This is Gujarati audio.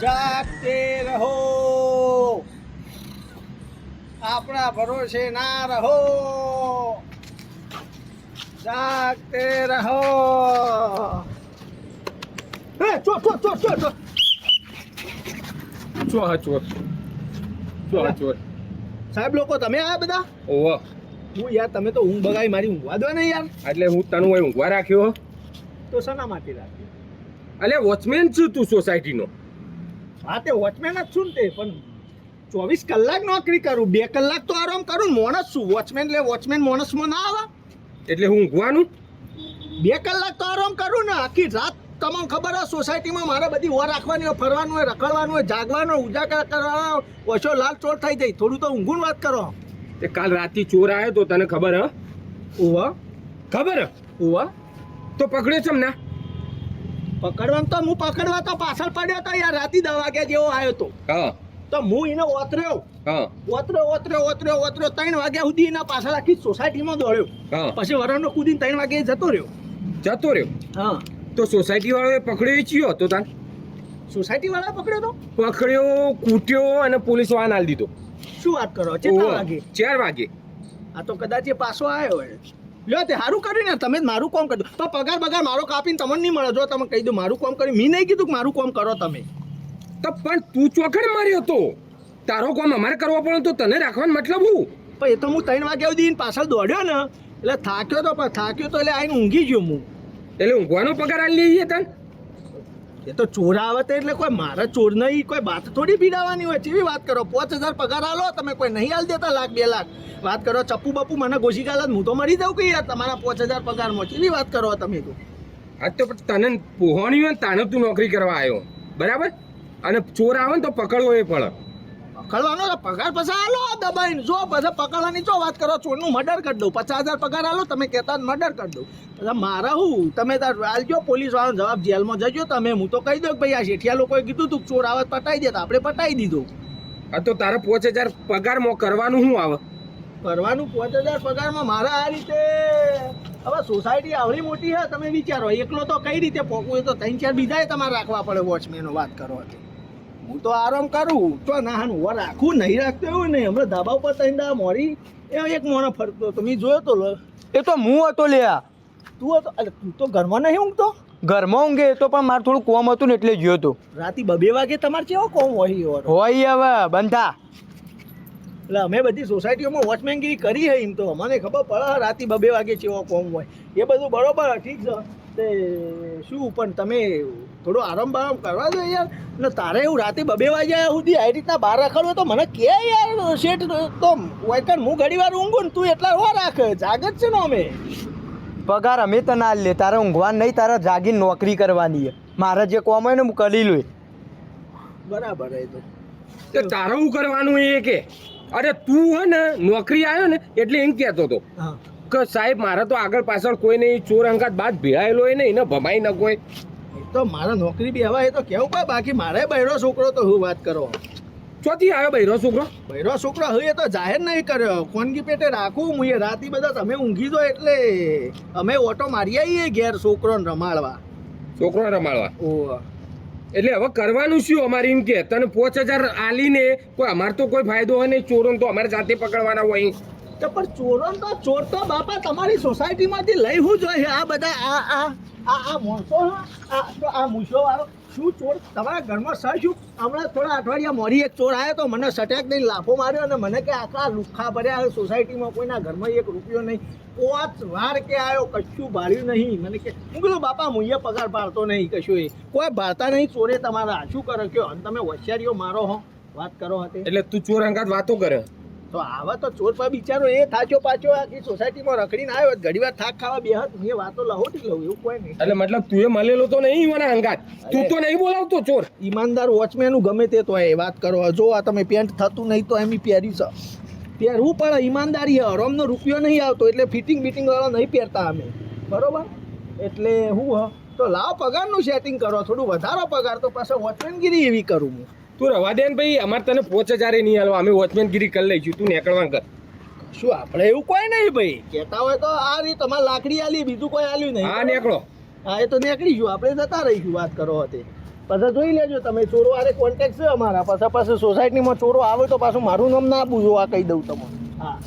જાગતે રહો. આપણા ભરોસે ના રહો. જાગતે રહો. એ ચો ચો ચો ચો ચો. શું હા ચોર ચો હા ચોર સાહેબ લોકો તમે આ બધા? ઓહો. હું યાર તમે તો ઊંઘ બગાઈ મારી ઊંઘવા દો ને યાર. એટલે હું તને ઊંઘવા રાખ્યો? તો શેના માટે રાખ્યો? એટલે વોચમેન છું તું સોસાયટીનો હા તે વોચમેન જ છું ને તે પણ ચોવીસ કલાક નોકરી કરું બે કલાક તો આરામ કરું મોણસ છું. વોચમેન એટલે વોચમેન મોણસમાં ના આવે. એટલે હું ઊંઘવાનું બે કલાક તો આરામ કરું ને આખી રાત તમને ખબર હોય સોસાયટીમાં મારે બધી ઓર રાખવાની હોય ફરવાનું હોય રખડવાનું હોય જાગવાનું હોય ઉજાગર કરવાનો ઓછો લાલ ચોર થઈ જાય. થોડું તો ઊંઘું વાત કરો. તે કાલ રાતથી ચોર આવ્યો તો તને ખબર હ? ઉવા. ખબર હ? ઉવા. તો પકડ્યો છે ને પકડવાનું તો હું પકડવા તો પાછળ પડ્યો તો યાર રાતી દવા વાગ્યા જેવો આવ્યો તો. તો હું એને ઓતર્યો. ઓતર્યો ઓતર્યો ઓતર્યો ઓતર્યો ત્રણ વાગ્યા સુધી એના પાછળ આખી સોસાયટીમાં દોડ્યો. પછી વરણનો કૂદીને ત્રણ વાગે જતો રહ્યો. જતો રહ્યો? હા. તો સોસાયટી વાળાએ પકડ્યો ચિયો? હતો તાન સોસાયટી વાળા પકડ્યો તો? પકડ્યો કૂટ્યો અને પોલીસ વાળાને આલી દીધો. શું વાત કરો? કેટલા વાગે? ચાર વાગે. આ તો કદાચ એ પાછો આવ્યો હોય. લ્યો તે સારું કર્યું ને તમે મારું કામ કર્યું. તો પગાર પગાર મારો કાપીને તમને નહીં મળે. જો તમે કહી દો મારું કામ કર્યું મેં નહીં કીધું કે મારું કામ કરો તમે. તો પણ તું ચોખડ માર્યો તો. તારો કામ અમારે કરવો પડે તો તને રાખવાનો મતલબ હું? પણ એ તો હું ત્રણ વાગ્યા સુધી પાછળ દોડ્યો ને એટલે થાક્યો તો પણ થાક્યો તો એટલે આવીને ઊંઘી ગયો હું. એટલે ઊંઘવાનો પગાર આલી લઈએ તને? એ તો ચોર આવે તે એટલે કોઈ મારા ચોર નહીં, કોઈ વાત થોડી ભીડાવાની હોય કેવી વાત કરો? પાંચ હજાર પગાર આલો, તમે કોઈ નહીં હાલ દેતા લાખ, બે લાખ. વાત કરો, ચપ્પુ બપ્પુ મને ઘોસી ગાલા હું તો મરી જાઉં કે યાર? તમારા પાંચ હજાર પગારમાં ચેવી વાત કરો તમે તો? આ તો તને પોહવાની હોય તાને તું નોકરી કરવા આવ્યો. બરાબર? અને ચોર આવે ને તો પકડવો એ પડે પકડવાનો પગાર પછી આલો દબાઈને. જો પછી પકડવાની જો વાત કરો ચોરનું મર્ડર કરી દઉં. પચાસ હજાર પગાર આલો તમે કહેતા મર્ડર કરી દઉં. પછી મારા હું? તમે તાર આલજો પોલીસ વાળાનો જવાબ જેલમાં જજો તમે હું તો કહી દઉં કે ભાઈ આ શેઠિયા લોકોએ કીધું તું ચોર આવત પટાઈ દેતા આપણે પટાઈ દીધું. આ તો તારા પાંચ હજાર પગારમાં કરવાનું શું આવે? કરવાનું પાંચ હજાર પગારમાં મારા આ રીતે. હવે સોસાયટી આવડી મોટી છે તમે વિચારો. એકલો તો કઈ રીતે પોકવું તો ત્રણ ચાર બીજાએ તમારે રાખવા પડે વોચમેનો વાત કરો. હું તો આરામ કરું. તો ના હું રાખું નહીં રાખતો એવું નહીં હમણાં ધાબા ઉપર ત્રણ દા મોરી. એ એક મોણો ફરતો હતો મેં જોયો તો લો. એ તો હું હતો લ્યા તું હતો? અરે તું તો ઘરમાં નહીં ઊંઘતો? ઘરમાં ઊંઘે તો પણ મારે થોડું કોમ હતું ને એટલે જોયો હતો. રાતે બબે વાગે તમારે કેવો કોમ હોય હોય હવે બંધા. એટલે અમે બધી સોસાયટીઓમાં વોચમેનગીરી કરી છે એમ તો. અમને ખબર પડે રાતે બબે વાગે કેવો કોમ હોય. એ બધું બરોબર ઠીક છે. તે શું પણ તમે થોડો આરામ બારામ કરવા દો યાર. ને તારે એવું રાતે બબે વાગ્યા સુધી આવી રીતના બહાર રાખવાનું તો મને કે યાર શેઠ તો વાયકન હું ઘડી વાર ઊંઘું ને તું એટલા હો રાખ જાગત છે ને અમે. પગાર અમે તો ના લે તારે ઊંઘવાનું નહીં તારે જાગીને નોકરી કરવાની છે. મારે જે કોમ હોય ને હું કરી લઉં બરાબર એ તો. તો તારે શું કરવાનું એ કે? અરે તું હે ને નોકરી આવ્યો ને એટલે એમ કહેતો હતો. હા. કે સાહેબ મારે તો આગળ પાછળ કોઈ નહીં ચોર અંગાત બાદ ભેળાયેલો હોય નહીં એને ભમાઈ ન કોઈ. તો મારા નોકરી બી હવા એ તો કેવું કોઈ બાકી મારે બૈરો છોકરો તો હું વાત કરો? ચોથી આવ્યો બૈરો છોકરો? બૈરો છોકરો હવે તો જાહેર નહીં કર્યો. કોનગી પેટે રાખું હું એ રાતી બધા તમે ઊંઘી દો એટલે અમે ઓટો મારી આવીએ ઘેર છોકરોને રમાડવા. છોકરો રમાડવા. ઓ એટલે હવે કરવાનું શું અમારે એમ કે તને પાંચ હજાર આલીને કોઈ અમારે તો કોઈ ફાયદો હોય નહીં ચોરોને તો અમારે જાતે પકડવાના હોય. તો પણ ચોરો તો ચોર તો બાપા તમારી સોસાયટીમાંથી લઈ હું જોઈએ. આ બધા, આ આ આ આ માણસો આ, તો આ મૂછો વાળો શું ચોર? તમારા ઘરમાં સર શું? હમણાં થોડા અઠવાડિયા મોરી એક ચોર આવ્યો તો મને સટેક દઈને લાફો માર્યો અને મને કે આખા લુખા ભર્યા સોસાયટીમાં, કોઈના ઘરમાં એક રૂપિયો નહીં. પોચ વાર કે આવ્યો કશું ભાડ્યું નહીં. મને કે હું કીધું બાપા, હું પગાર ભારતો નહીં કશું એ. કોઈ ભારતા નહીં ચોરે તમારા. શું કરો કયો અને તમે હોશિયારીઓ મારો હો. વાત કરો હતી એટલે તું ચોર અંગાત વાતો કરે. તો આવા તો ચોર પર બિચારો એ થાચો પાછો આખી સોસાયટીમાં રખડીને આવ્યો. ઘડી વાર થાક ખાવા બે હાથ મેં વાતો લહોટી લઉં એવું કોઈ નહીં. એટલે મતલબ તું એ મળેલો તો નહીં મને અંગાત તું તો નહીં બોલાવતો ચોર. ઈમાનદાર વોચમેન ગમે તે તો એ વાત કરો. જો આ તમે પેન્ટ થતું નહીં તો એમ પહેર્યું છે પહેરવું પણ ઈમાનદારી હરોમનો રૂપિયો નહીં આવતો એટલે ફિટિંગ બિટિંગ વાળા નહીં પહેરતા અમે. બરોબર? એટલે હું હ. તો લાવ પગારનું સેટિંગ કરો. થોડું વધારો પગાર તો પાછો વોચમેનગીરી એવી કરું હું. તું રવા દે ને ભાઈ અમારે તને પોચ હજારે નહીં હાલવા. અમે વોચમેનગીરી કરી લઈશું. તું નીકળવા કર શું આપણે એવું કોઈ નહીં ભાઈ? કહેતા હોય તો આ રીત તમારે લાકડી આલી બીજું કોઈ આલ્યું નહીં. હા નીકળો. હા એ તો નીકળીશું. આપણે જતા રહીશું વાત કરો હતી. પછી જોઈ લેજો તમે ચોરો આરે કોન્ટેક્ટ છે અમારા. પછી પછી સોસાયટીમાં ચોરો આવે તો પાછું મારું નામ ના આપું આ કહી દઉં તમને. હા.